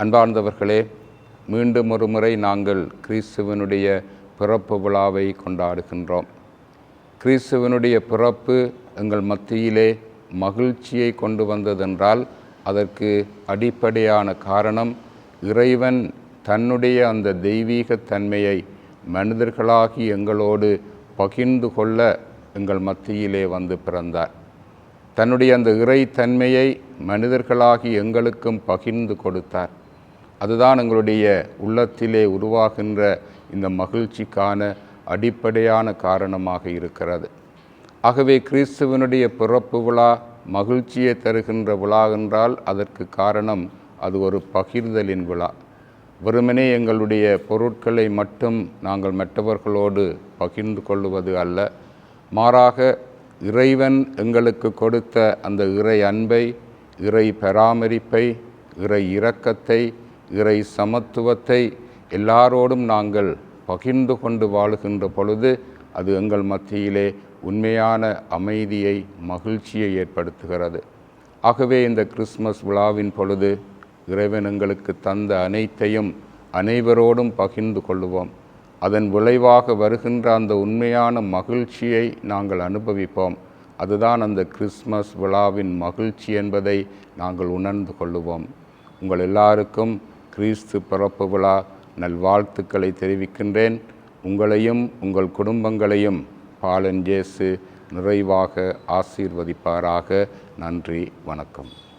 அன்பார்ந்தவர்களே மீண்டும் ஒரு முறை நாங்கள் கிறிஸ்துவனுடைய பிறப்பு விழாவை கொண்டாடுகின்றோம். கிறிஸ்துவனுடைய பிறப்பு எங்கள் மத்தியிலே மகிழ்ச்சியை கொண்டு வந்ததென்றால் அதற்கு அடிப்படையான காரணம் இறைவன் தன்னுடைய அந்த தெய்வீக தன்மையை மனிதர்களாகி எங்களோடு பகிர்ந்து கொள்ள எங்கள் மத்தியிலே வந்து பிறந்தார். தன்னுடைய அந்த இறை தன்மையை மனிதர்களாகி எங்களுக்கும் பகிர்ந்து கொடுத்தார். அதுதான் எங்களுடைய உள்ளத்திலே உருவாகின்ற இந்த மகிழ்ச்சிக்கான அடிப்படையான காரணமாக இருக்கிறது. ஆகவே கிறிஸ்துவனுடைய பிறப்பு விழா மகிழ்ச்சியை தருகின்ற விழா என்றால் அதற்கு காரணம் அது ஒரு பகிர்தலின் விழா. வெறுமனே எங்களுடைய பொருட்களை மட்டும் நாங்கள் மற்றவர்களோடு பகிர்ந்து கொள்வது அல்ல. மாறாக இறைவன் எங்களுக்கு கொடுத்த அந்த இறை அன்பை இறை பராமரிப்பை இறை இரக்கத்தை இறை சமத்துவத்தை எல்லாரோடும் நாங்கள் பகிர்ந்து கொண்டு வாழுகின்ற பொழுது அது எங்கள் மத்தியிலே உண்மையான அமைதியை மகிழ்ச்சியை ஏற்படுத்துகிறது. ஆகவே இந்த கிறிஸ்மஸ் விழாவின் பொழுது இறைவன் எங்களுக்கு தந்த அனைத்தையும் அனைவரோடும் பகிர்ந்து கொள்ளுவோம். அதன் விளைவாக வருகின்ற அந்த உண்மையான மகிழ்ச்சியை நாங்கள் அனுபவிப்போம். அதுதான் அந்த கிறிஸ்மஸ் விழாவின் மகிழ்ச்சி என்பதை நாங்கள் உணர்ந்து கொள்ளுவோம். உங்கள் எல்லாருக்கும் கிறிஸ்து பிறப்பு விழா நல்வாழ்த்துக்களை தெரிவிக்கின்றேன். உங்களையும் உங்கள் குடும்பங்களையும் பாலன் ஜேசு நிறைவாக ஆசீர்வதிப்பாராக. நன்றி வணக்கம்.